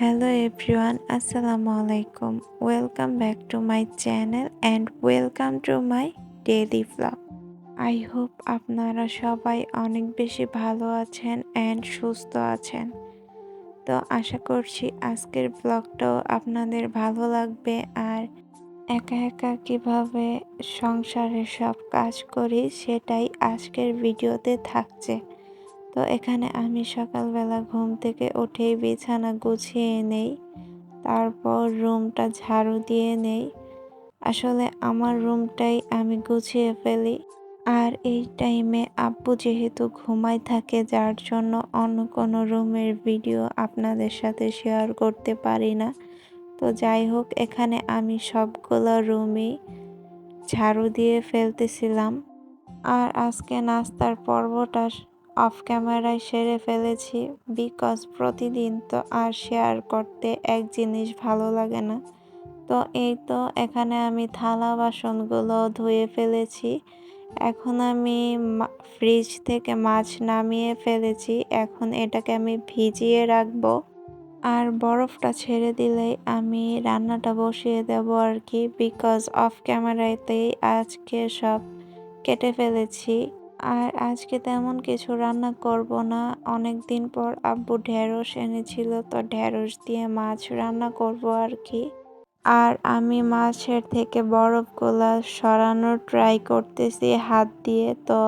Hello everyone Assalamu alaikum. Welcome back to my channel and welcome to my daily blog I hope আপনারা সবাই অনেক বেশি ভালো আছেন অ্যান্ড সুস্থ আছেন। তো আশা করছি আজকের ব্লগটাও আপনাদের ভালো লাগবে আর একা একা কীভাবে সংসারের সব কাজ করি সেটাই আজকের ভিডিওতে থাকছে। তো এখানে আমি সকালবেলা ঘুম থেকে উঠেই বিছানা গুছিয়ে নেই, তারপর রুমটা ঝাড়ু দিয়ে নেই। আসলে আমার রুমটাই আমি গুছিয়ে ফেলি। আর এই টাইমে আব্বু যেহেতু ঘুমাই থাকে, যার জন্য অন্য কোনো রুমের ভিডিও আপনাদের সাথে শেয়ার করতে পারি না। তো যাই হোক, এখানে আমি সবগুলো রুমই ঝাড়ু দিয়ে ফেলতেছিলাম। আর আজকে নাস্তার পর্বটা অফ ক্যামেরায় সেরে ফেলেছি, বিকজ প্রতিদিন তো আর শেয়ার করতে এক জিনিস ভালো লাগে না। তো এই তো এখানে আমি থালা বাসনগুলো ধুয়ে ফেলেছি, এখন আমি ফ্রিজ থেকে মাছ নামিয়ে ফেলেছি, এখন এটাকে আমি ভিজিয়ে রাখব। আর বরফটা ছেড়ে দিলেই আমি রান্নাটা বসিয়ে দেব আর কি, বিকজ অফ ক্যামেরাতেই আজকে সব কেটে ফেলেছি। আর আজকে তেমন কিছু রান্না করব না। অনেক দিন পর আব্বু ঢেঁড়স এনেছিল, তো ঢেঁড়স দিয়ে মাছ রান্না করব আর কি। আর আমি মাছের থেকে বরফগুলো সরানোর ট্রাই করতেছি হাত দিয়ে, তো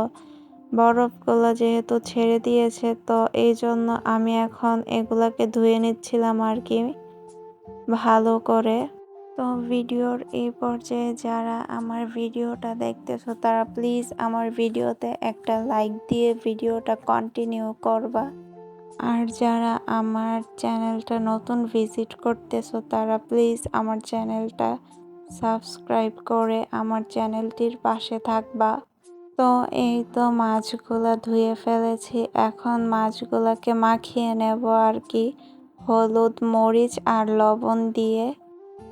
বরফগুলো যেহেতু ছেড়ে দিয়েছে, তো এই জন্য আমি এখন এগুলাকে ধুয়ে নিচ্ছিলাম আর কি, ভালো করে। তো ভিডিওর এই পর্যায়ে যারা আমার ভিডিওটা দেখতেছো, তারা প্লিজ আমার ভিডিওতে একটা লাইক দিয়ে ভিডিওটা কন্টিনিউ করবা। আর যারা আমার চ্যানেলটা নতুন ভিজিট করতেছো, তারা প্লিজ আমার চ্যানেলটা সাবস্ক্রাইব করে আমার চ্যানেলটির পাশে থাকবা। তো এই তো মাছগুলো ধুয়ে ফেলেছি, এখন মাছগুলোকে মাখিয়ে নেব আর কি। হলুদ, মরিচ আর লবণ দিয়ে।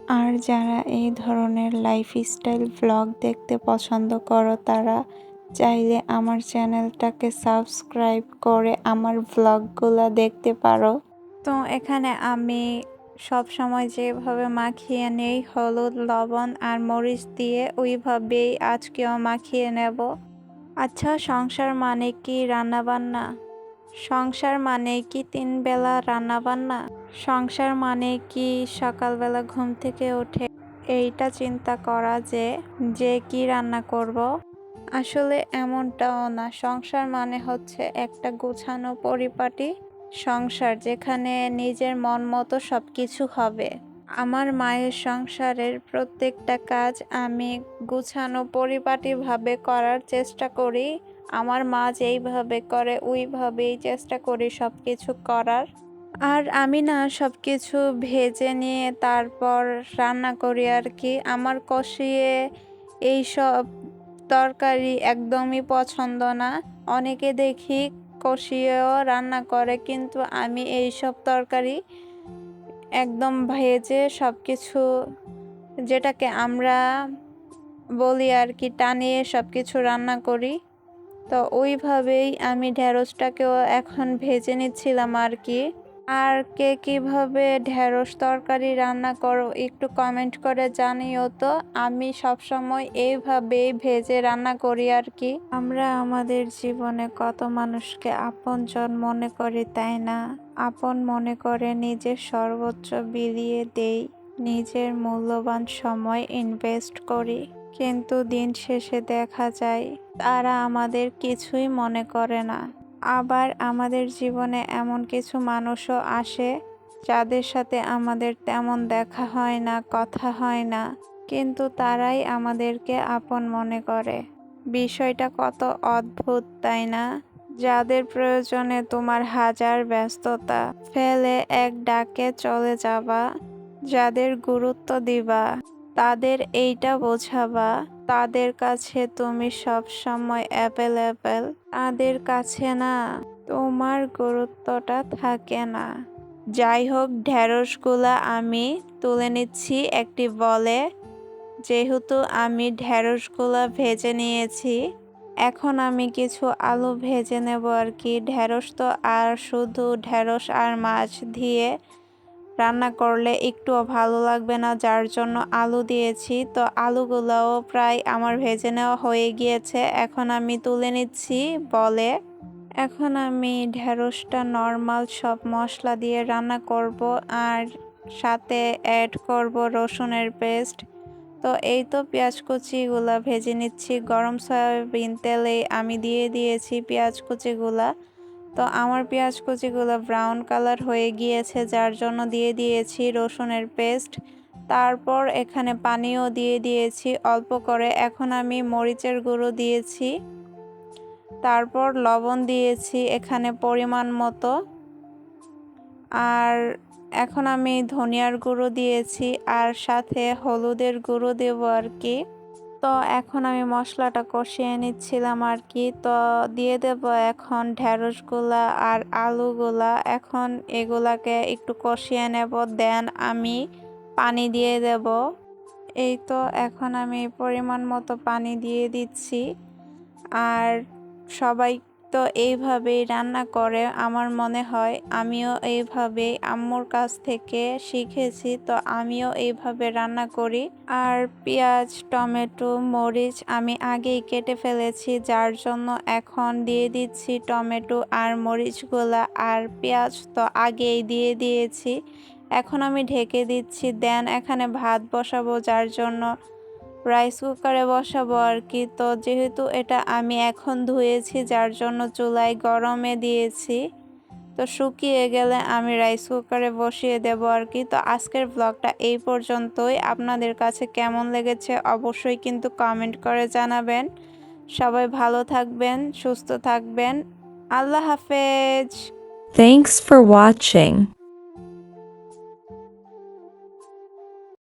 আর যারা এই ধরনের লাইফস্টাইল ব্লগ দেখতে পছন্দ করো, তারা চাইলে আমার চ্যানেলটাকে সাবস্ক্রাইব করে আমার ভ্লগগুলো দেখতে পারো। তো এখানে আমি সব সময় যেভাবে মাখিয়ে নেই, হলুদ, লবণ আর মরিচ দিয়ে ওইভাবেই আজকেও মাখিয়ে নেব। আচ্ছা সংসার মানে কি? রান্নাবান্না? সংসার মানে কি তিন বেলা রান্নাবান্না? সংসার মানে কি সকালবেলা ঘুম থেকে উঠে এইটা চিন্তা করা যে যে কি রান্না করব। আসলে এমনটাও না। সংসার মানে হচ্ছে একটা গোছানো পরিপাটি সংসার যেখানে নিজের মন মতো সব কিছু হবে। আমার মায়ের সংসারের প্রত্যেকটা কাজ আমি গুছানো পরিপাটিভাবে করার চেষ্টা করি। আমার মা যেইভাবে করে, ওইভাবেই চেষ্টা করি সব কিছু করার। আর আমি না সব কিছু ভেজে নিয়ে তারপর রান্না করি আর কি। আমার কষিয়ে এই সব তরকারি একদমই পছন্দ না। অনেকে দেখি কষিয়েও রান্না করে, কিন্তু আমি এই সব তরকারি একদম ভেজে সব কিছু যেটাকে আমরা বলি আর কি টানিয়ে সব কিছু রান্না করি, তো ওইভাবেই আমি ঢ্যাঁড়সটাকেও এখন ভেজে নিচ্ছিলাম আর কি। আর কে কীভাবে ঢেঁড়স তরকারি রান্না করো একটু কমেন্ট করে জানিও তো, আমি সবসময় এইভাবেই ভেজে রান্না করি আর কি। আমরা আমাদের জীবনে কত মানুষকে আপনজন মনে করি, তাই না? আপন মনে করে নিজের সর্বোচ্চ বিলিয়ে দেই, নিজের মূল্যবান সময় ইনভেস্ট করি। কিন্তু দিন শেষে দেখা যায়, তারা আমাদের কিছুই মনে করে না। আবার আমাদের জীবনে এমন কিছু মানুষও আসে, যাদের সাথে আমাদের তেমন দেখা হয় না, কথা হয় না। কিন্তু তারাই আমাদেরকে আপন মনে করে। বিষয়টা কত অদ্ভুত, তাই না? যাদের প্রয়োজনে তোমার হাজার ব্যস্ততা, ফেলে এক ডাকে চলে যাবা, যাদের গুরুত্ব দিবা, তাদের এইটা বোঝাবা, তাদের কাছে তুমি সব সময় অ্যাভেলেবেল তাদের কাছে না, তোমার গুরুত্বটা থাকে না। যাই হোক ঢ্যাঁড়সগুলা আমি তুলে নিচ্ছি একটি বলে। যেহেতু আমি ঢ্যাঁড়সগুলা ভেজে নিয়েছি এখন আমি কিছু আলু ভেজে নেব আর কি। ঢ্যাঁড়স তো আর শুধু ঢ্যাঁড়স আর মাছ দিয়ে রান্না করলে একটুও ভালো লাগবে না, যার জন্য আলু দিয়েছি। তো আলুগুলোও প্রায় আমার ভেজে নেওয়া হয়ে গিয়েছে। এখন আমি তুলে নিচ্ছি বলে। এখন আমি ঢেঁড়সটা নর্মাল সব মশলা দিয়ে রান্না করব আর সাথে অ্যাড করব রসুনের পেস্ট তো এই তো পেঁয়াজ কুচিগুলা ভেজে নিচ্ছি। গরম সয়াবিন তেলে আমি দিয়ে দিয়েছি পেঁয়াজ কুচিগুলা। তো আমার পেঁয়াজ কুচিগুলো ব্রাউন কালার হয়ে গিয়েছে, যার জন্য দিয়ে দিয়েছি রসুনের পেস্ট। তারপর এখানে পানিও দিয়ে দিয়েছি অল্প করে। এখন আমি মরিচের গুঁড়ো দিয়েছি। তারপর লবণ দিয়েছি এখানে পরিমাণ মতো। আর এখন আমি ধনিয়ার গুঁড়ো দিয়েছি আর সাথে হলুদের গুঁড়ো দেবো আর কি। তো এখন আমি মশলাটা কষিয়ে নিচ্ছিলাম আর কি। তো দিয়ে দেব এখন ঢেঁড়সগুলা আর আলুগুলা। এখন এগুলাকে একটু কষিয়ে নেব, দেন আমি পানি দিয়ে দেব। এই তো এখন আমি পরিমাণ মতো পানি দিয়ে দিচ্ছি। আর সবাই তো এইভাবেই রান্না করে আমার মনে হয়। আমিও এইভাবেই আম্মুর কাছ থেকে শিখেছি, তো আমিও এইভাবে রান্না করি। আর পেঁয়াজ, টমেটো, মরিচ আমি আগেই কেটে ফেলেছি, যার জন্য এখন দিয়ে দিচ্ছি টমেটো আর মরিচগুলা। আর পেঁয়াজ তো আগেই দিয়ে দিয়েছি। এখন আমি ঢেকে দিচ্ছি। দেন এখানে ভাত বসাবো, যার জন্য রাইস কুকারে বসাবো আর কি। তো যেহেতু এটা আমি এখন ধুয়েছি, যার জন্য চুলায় গরমে দিয়েছি, তো শুকিয়ে গেলে আমি রাইস কুকারে বসিয়ে দেব আর কি। তো আজকের ব্লগটা এই পর্যন্তই। আপনাদের কাছে কেমন লেগেছে অবশ্যই কিন্তু কমেন্ট করে জানাবেন। সবাই ভালো থাকবেন, সুস্থ থাকবেন। আল্লাহ হাফেজ। Thanks for watching.